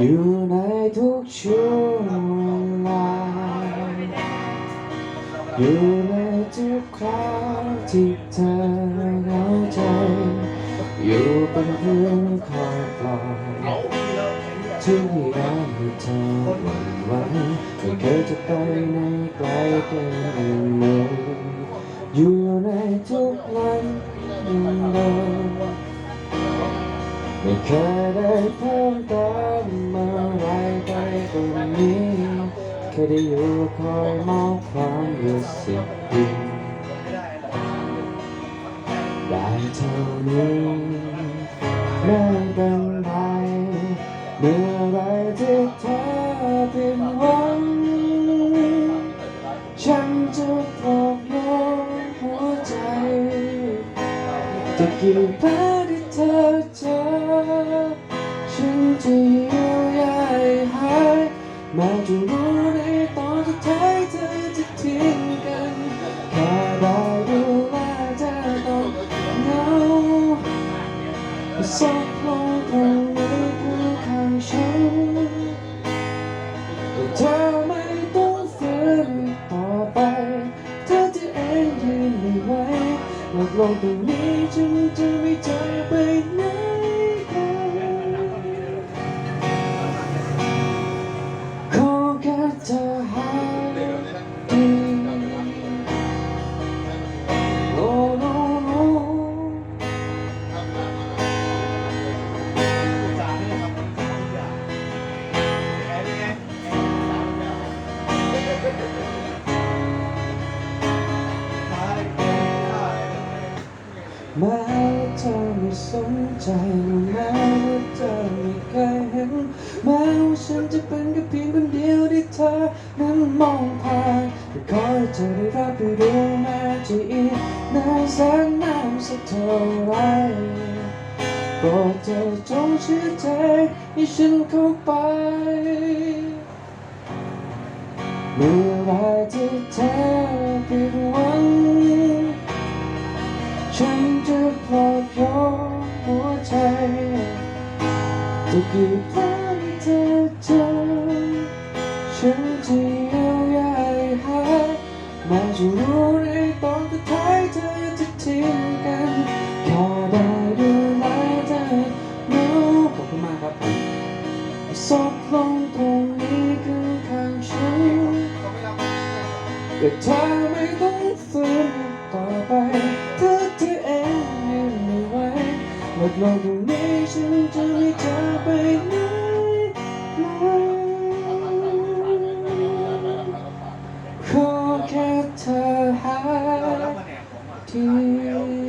อยู่ในทุกช่วงเวลาอยู่ในทุกครั้งที่เธอเหงาใจ อยู่เป็นเพื่อนคอยปลอบที่รักให้เธอหวั่นไหวไม่เคยจะไปไหนไกลเกินมืออยู่ในทุกวันเดิม ไม่เคยได้เพิ่มเติมอะไรไปกว่านี้แค่ได้อยู่คอยมองความรู้สึกดีได้เท่านี้ไม่เป็นไรเมื่อไรที่เธอผิดหวังฉันจะปลอบโยนหัวใจจะกี่แผล เธอเจอ ฉันจะเยียวยาให้หายแม้จะรู้ในตอนสุดท้ายเธอจะทิ้งกันแค่ได้ดูแลเธอต้องเหงาซบลงตรงนี้คือข้างฉันเธอไม่ต้องฝืนต่อไป เธอจะเองยืนไม่ไหวหลับลงตรงนี้ แม้ว่าเธอไม่สนใจแม้ว่าเธอไม่เคยเห็นแม้ว่าฉันจะเป็นแค่เพียงคนเดียวที่เธอนั้นมองผ่านแต่ขอให้เธอได้รับรู้รู้แม้จะอีกนานแสนนานสักเท่าไรโปรดเธอจงเชื่อใจให้ฉันเข้าไปเมื่อไรที่เธอ ฉันจะปลอบโยนหัวใจจะกี่ครั้งที่เธอเจอฉันจะเยียวยาให้หายแม้จะรู้ในตอนสุดท้ายเธอจะทิ้งกันแค่ได้ดูแลเธอรู้ขอบคุณมากครับผมซบลงตรงนี้คือข้างฉันแต่เธอไม่ต้อง หมดลมตรงนี้ฉันจะไม่เธอไปไหนขอแค่เธอหายที่